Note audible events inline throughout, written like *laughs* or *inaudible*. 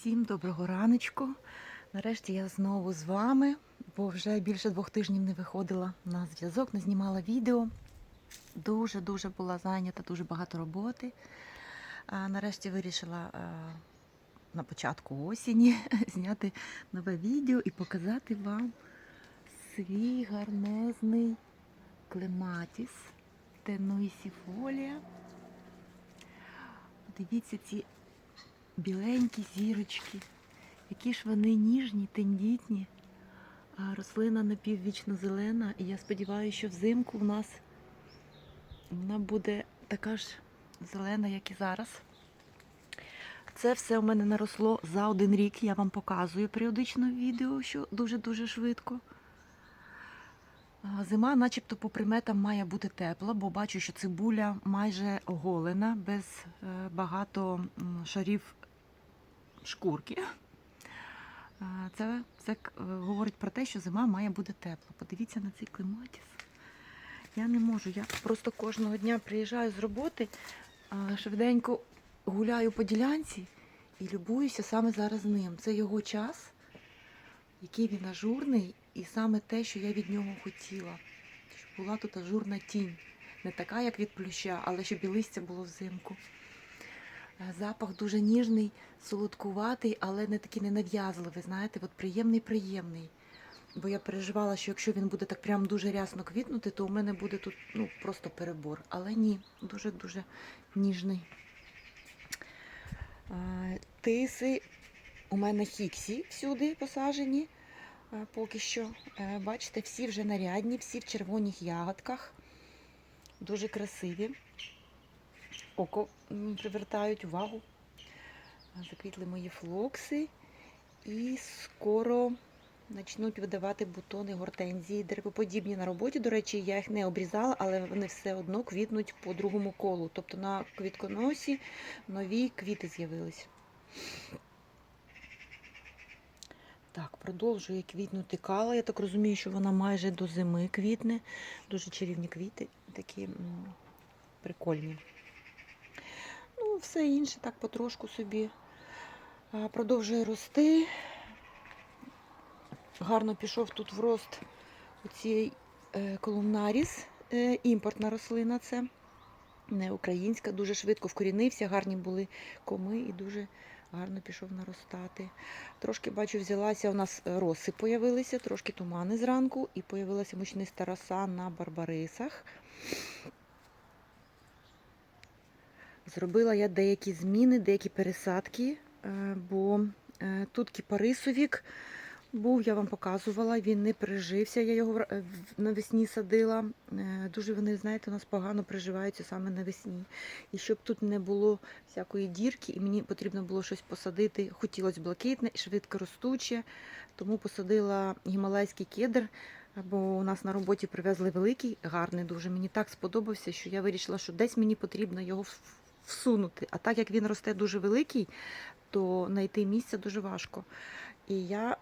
Всім доброго раночку. Нарешті я знову з вами, бо вже більше двох тижнів не виходила на зв'язок, не знімала відео. Дуже-дуже була зайнята, дуже багато роботи. А нарешті вирішила на початку осені *laughs* зняти нове відео і показати вам свій гарнезний клематіс тенуїсіфолія. Дивіться ці біленькі зірочки, які ж вони ніжні, тендітні. А рослина напіввічно зелена, і я сподіваюся, що взимку в нас вона буде така ж зелена, як і зараз. Це все у мене наросло за один рік. Я вам показую періодично в відео, що дуже-дуже швидко. Зима, начебто, по приметам має бути тепла, бо бачу, що цибуля майже оголена, без е, багато шарів шкурки. Це, це е, говорить про те, що зима має бути тепла. Подивіться на цей клематіс. Я не можу. Я просто кожного дня приїжджаю з роботи, швиденько гуляю по ділянці і любуюся саме зараз ним. Це його час, який він ажурний, і саме те, що я від нього хотіла. Щоб була тут ажурна тінь. Не така, як від плюща, але щоб і листя було взимку. Е, Запах дуже ніжний, солодкуватий, але не такий ненав'язливий, знаєте, от приємний-приємний. Бо я переживала, що якщо він буде так прям дуже рясно квітнути, то у мене буде тут ну, просто перебор. Але ні, дуже-дуже ніжний. Е, Тиси у мене хіксі всюди посаджені. е, Поки що. Бачите, всі вже нарядні, всі в червоних ягодках. Дуже красиві. Око привертають увагу. Заквітли мої флокси. І скоро почнуть видавати бутони гортензії, деревоподібні на роботі. До речі, я їх не обрізала, але вони все одно квітнуть по другому колу. Тобто на квітконосі нові квіти з'явились. Так, продовжує квітнути кала. Я так розумію, що вона майже до зими квітне. Дуже чарівні квіти, такі прикольні. Все інше так потрошку собі продовжує рости. Гарно пішов тут в рост оцієї е, колумнаріс, е, імпортна рослина це. Не українська, дуже швидко вкорінився, гарні були коми і дуже гарно пішов наростати. Трошки бачу, взялася у нас роси появилися, трошки тумани зранку, і появилася мучниста роса на барбарисах. Зробила я деякі зміни, деякі пересадки, е, бо е, тут кіпарисовік був, я вам показувала, він не прижився, я його е, навесні садила. Дуже вони, знаєте, у нас погано приживаються саме навесні. І щоб тут не було всякої дірки, і мені потрібно було щось посадити. Хотілося блакитне і швидко ростуче, тому посадила гімалайський кедр. Бо у нас на роботі привезли великий, гарний дуже. Мені так сподобався, що я вирішила, що десь мені потрібно його всунути. А так як він росте дуже великий, то знайти місце дуже важко. І я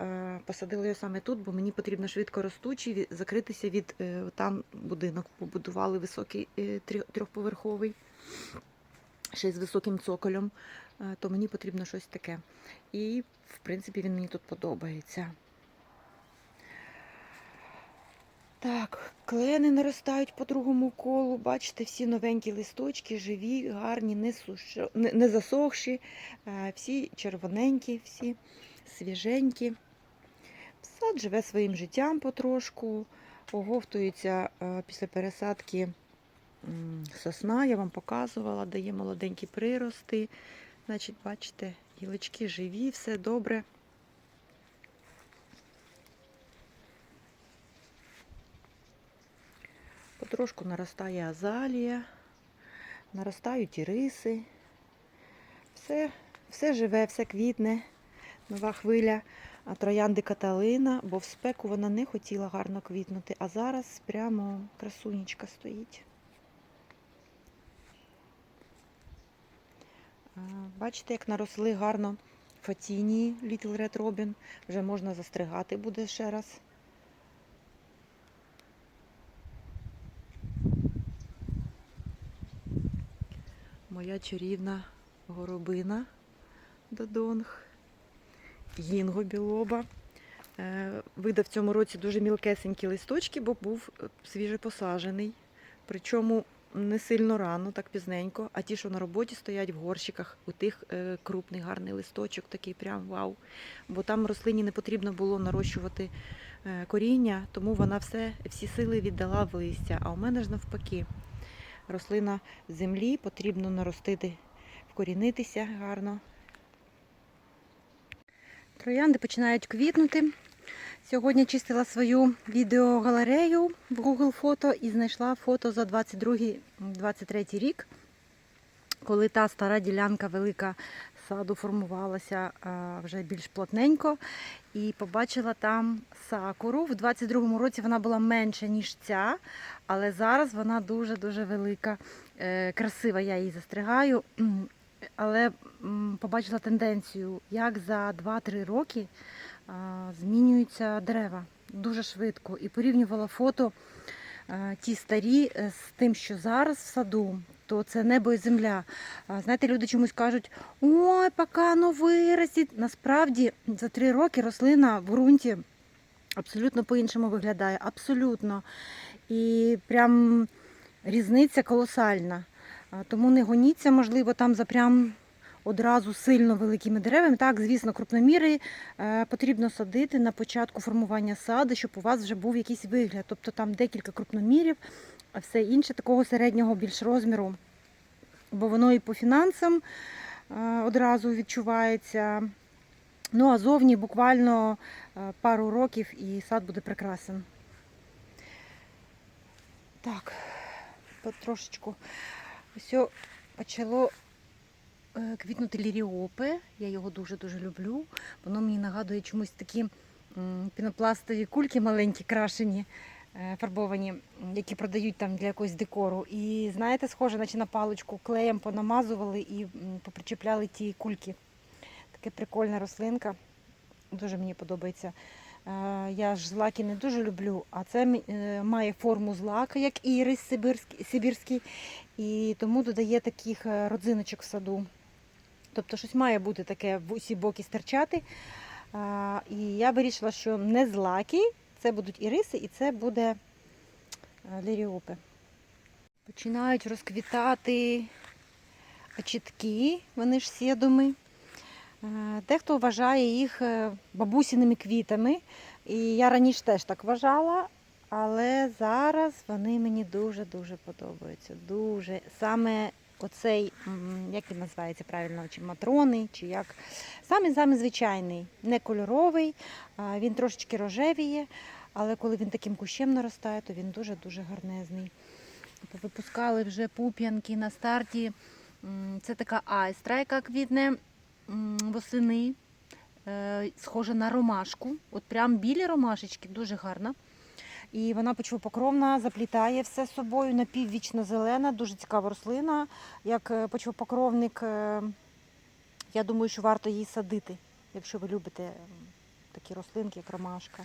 е, посадила його саме тут, бо мені потрібно швидко ростучий, закритися від е, там будинок. Побудували високий е, трьохповерховий, ще з високим цоколем, е, то мені потрібно щось таке. І, в принципі, він мені тут подобається. Так, клени наростають по другому колу. Бачите, всі новенькі листочки, живі, гарні, не, сушо, не, не засохші, е, всі червоненькі, всі свіженькі. Сад живе своїм життям потрошку, оговтується е, після пересадки сосна, я вам показувала, дає молоденькі прирости. Значить, бачите, гілочки живі, все добре. Потрошку наростає азалія, наростають іриси. Все, все живе, все квітне. Нова хвиля а, троянди Каталина, бо в спеку вона не хотіла гарно квітнути, а зараз прямо красунечка стоїть. Бачите, як наросли гарно фатінії Little Red Robin. Вже можна застригати буде ще раз. Моя чарівна горобина додонг, гінго білоба. Е, Видав в цьому році дуже мілкесенькі листочки, бо був е, свіже посаджений. Причому не сильно рано, так пізненько, а ті, що на роботі стоять в горщиках, у тих е, крупний гарний листочок, такий прям вау. Бо там рослині не потрібно було нарощувати коріння, тому вона все, всі сили віддала в листя. А у мене ж навпаки, рослина землі потрібно наростити, вкорінитися гарно. Троянди починають квітнути. Сьогодні чистила свою відеогалерею в Google фото і знайшла фото за 22-23 рік, коли та стара ділянка велика саду формувалася вже більш плотненько. І побачила там сакуру. В 22-му році вона була менша, ніж ця, але зараз вона дуже-дуже велика, е, красива. Я її застригаю. Але побачила тенденцію, як за 2-3 роки змінюються дерева дуже швидко. І порівнювала фото ті старі е, з тим, що зараз в саду, то це небо і земля. Знаєте, люди чомусь кажуть, ой, поки воно виростить. Насправді за 3 роки рослина в ґрунті абсолютно по-іншому виглядає. Абсолютно. І прям різниця колосальна. Тому не гоніться, можливо, там за прям одразу сильно великими деревами. Так, звісно, крупноміри е, потрібно садити на початку формування саду, щоб у вас вже був якийсь вигляд. Тобто там декілька крупномірів, а все інше такого середнього більш розміру. Бо воно і по фінансам е, одразу відчувається. Ну, а зовні буквально е, пару років і сад буде прекрасен. Так, потрошечку. Ось почало е, квітнути ліріопи. Я його дуже-дуже люблю. Воно мені нагадує чомусь такі пінопластові кульки маленькі, крашені, фарбовані, які продають там для якогось декору. І знаєте, схоже, наче на паличку клеєм понамазували і попричіпляли ті кульки. Таке прикольна рослинка. Дуже мені подобається. Е, Я ж злаки не дуже люблю, а це е, має форму злака, як ірис сибирський, сибірський, і тому додає таких е, родзиночок в саду. Тобто щось має бути таке в усі боки стирчати. І я вирішила, що не злаки, це будуть іриси і це буде е, ліріопи. Починають розквітати очітки, вони ж сідоми. Е, Дехто вважає їх е, бабусіними квітами. І я раніше теж так вважала, але зараз вони мені дуже-дуже подобаються. Дуже. Саме оцей, як він називається правильно, чи матрони, чи як. Саме саме звичайний, не кольоровий, він трошечки рожевіє, але коли він таким кущем наростає, то він дуже-дуже гарнезний. Тобто Випускали вже пуп'янки на старті. Це така айстра, яка квітне восени, е, схожа на ромашку. От прям білі ромашечки, дуже гарна. І вона почвопокровна, заплітає все з собою, напіввічно зелена, дуже цікава рослина. Як е, почвопокровник, е, я думаю, що варто її садити, якщо ви любите такі рослинки, як ромашка.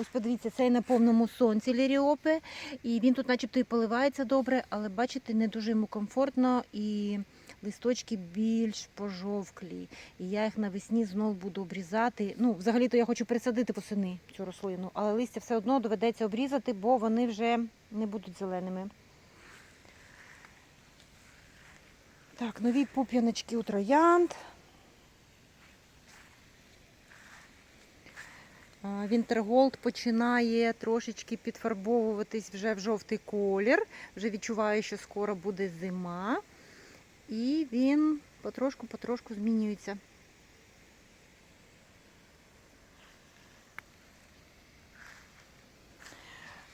Ось подивіться, цей на повному сонці ліріопи, і він тут начебто і поливається добре, але бачите, не дуже йому комфортно і листочки більш пожовклі. І я їх навесні знову буду обрізати. Ну, взагалі-то я хочу пересадити восени цю рослину, але листя все одно доведеться обрізати, бо вони вже не будуть зеленими. Так, нові пуп'яночки у троянд. Вінтерголд починає трошечки підфарбовуватись вже в жовтий колір. Вже відчуваю, що скоро буде зима. І він потрошку-потрошку змінюється.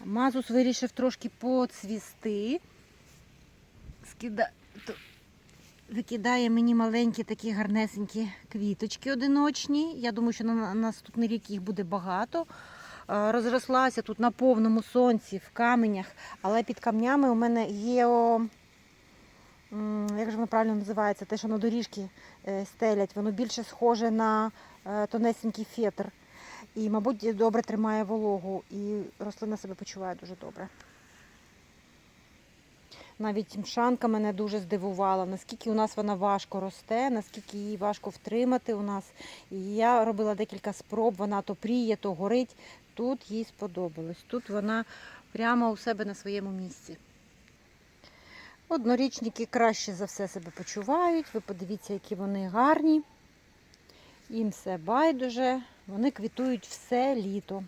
Мазус вирішив трошки поцвісти. Скида... Викидає мені маленькі такі гарнесенькі квіточки одиночні. Я думаю, що на на наступний рік їх буде багато. Е, Розрослася тут на повному сонці, в каменях, але під камнями у мене є, як же воно правильно називається, те, що на доріжки е, стелять, воно більше схоже на е, тонесенький фетр. І, мабуть, добре тримає вологу, і рослина себе почуває дуже добре. Навіть мшанка мене дуже здивувала, наскільки у нас вона важко росте, наскільки її важко втримати у нас. І я робила декілька спроб, вона то пріє, то горить. Тут їй сподобалось. Тут вона прямо у себе на своєму місці. Однорічники краще за все себе почувають. Ви подивіться, які вони гарні. Їм все байдуже, вони квітують все літо.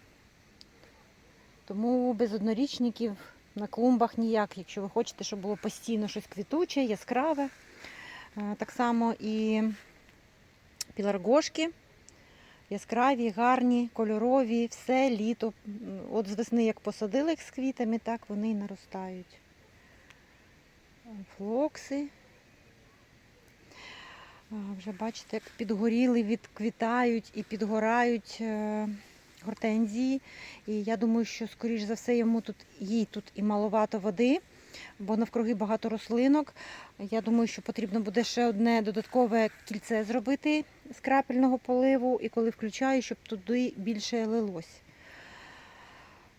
Тому без однорічників на клумбах ніяк, якщо ви хочете, щоб було постійно щось квітуче, яскраве. Е, Так само і піларгошки яскраві, гарні, кольорові, все літо. От з весни, як посадили їх з квітами, так вони і наростають. Е, Флокси. Вже бачите, як підгоріли, відквітають і підгорають е, гортензії. І я думаю, що, скоріш за все, йому тут їй тут і маловато води, бо навкруги багато рослинок. Я думаю, що потрібно буде ще одне додаткове кільце зробити з крапельного поливу, і коли включаю, щоб туди більше лилось.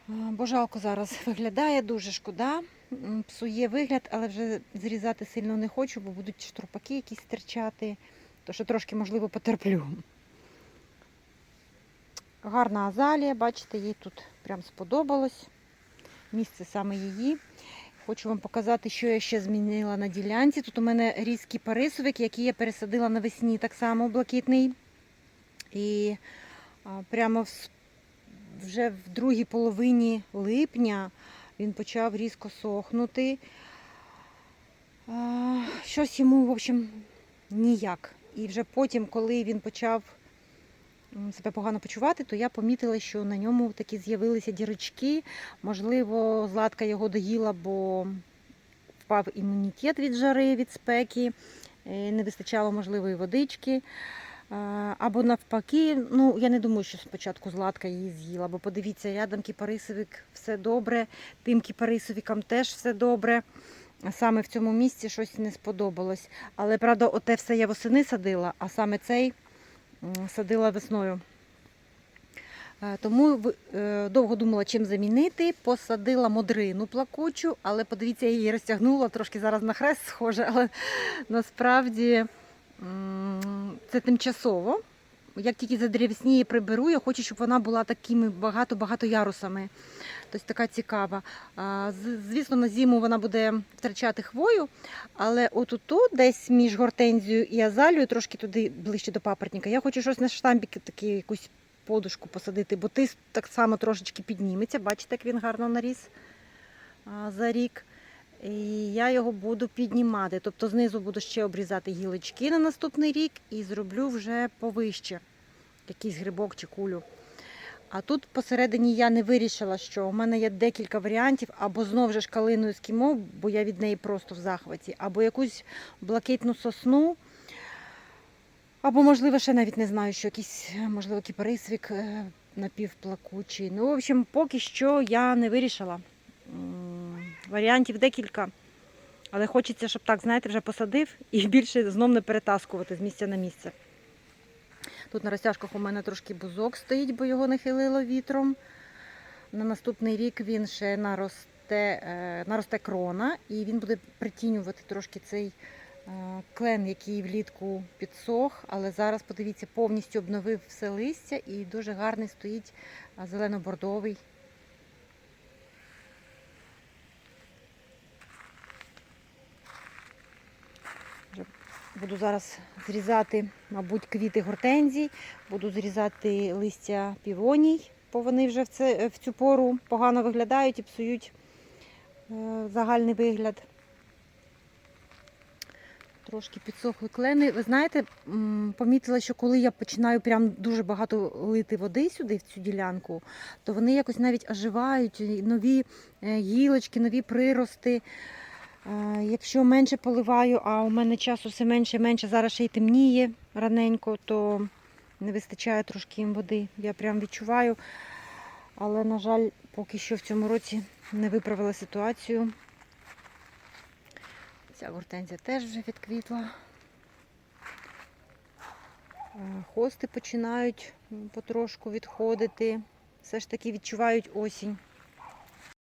Бо жалко зараз виглядає, дуже шкода. Псує вигляд, але вже зрізати сильно не хочу, бо будуть штурпаки якісь стирчати. То що трошки, можливо, потерплю. Гарна азалія, бачите, їй тут прям сподобалось. Місце саме її. Хочу вам показати, що я ще змінила на ділянці. Тут у мене різкий парисовик, який я пересадила навесні, так само блакитний. І прямо вже в другій половині липня він почав різко сохнути. Щось йому, в общем, ніяк. І вже потім, коли він почав себе погано почувати, то я помітила, що на ньому такі з'явилися дірочки. Можливо, златка його доїла, бо впав імунітет від жари, від спеки, е, не вистачало можливої водички. А, Або навпаки, ну я не думаю, що спочатку златка її з'їла, бо подивіться, рядом кіпарисовик все добре, тим кіпарисовикам теж все добре. Саме в цьому місці щось не сподобалось. Але правда, оте все я восени садила, а саме цей садила весною. Е, Тому е, довго думала, чим замінити. Посадила модрину плакучу, але подивіться, я її розтягнула, трошки зараз на хрест схоже, але насправді це тимчасово. Як тільки задревісніє приберу, я хочу, щоб вона була такими багато-багато ярусами. Тобто така цікава. Звісно, на зиму вона буде втрачати хвою, але отут, десь між гортензією і азалією, трошки туди ближче до папоротника, я хочу щось на штамбіки, такі, якусь подушку посадити, бо тиск так само трошечки підніметься. Бачите, як він гарно наріс за рік. І я його буду піднімати. Тобто знизу буду ще обрізати гілочки на наступний рік і зроблю вже повище якийсь грибок чи кулю. А тут посередині я не вирішила, що у мене є декілька варіантів, або знов же ж калину ескімо, бо я від неї просто в захваті, або якусь блакитну сосну, або, можливо, ще навіть не знаю, що якийсь, можливо, кіпарисвік е, напівплакучий. Ну, в общем, поки що я не вирішила. Варіантів декілька. Але хочеться, щоб так, знаєте, вже посадив і більше знов не перетаскувати з місця на місце. Тут на розтяжках у мене трошки бузок стоїть, бо його нахилило вітром. На наступний рік він ще наросте, е, наросте крона і він буде притінювати трошки цей е, клен, який влітку підсох. Але зараз, подивіться, повністю обновив все листя і дуже гарний стоїть е, зелено-бордовий. Буду зараз зрізати, мабуть, квіти гортензій, буду зрізати листя півоній, бо вони вже в, це, в цю пору погано виглядають і псують е, загальний вигляд. Трошки підсохли клени. Ви знаєте, помітила, що коли я починаю прям дуже багато лити води сюди, в цю ділянку, то вони якось навіть оживають, нові е, гілочки, нові прирости. Якщо менше поливаю, а у мене часу все менше і менше, зараз ще й темніє раненько, то не вистачає трошки їм води. Я прям відчуваю. Але, на жаль, поки що в цьому році не виправила ситуацію. Ця гортензія теж вже відквітла. Хости починають потрошку відходити. Все ж таки відчувають осінь.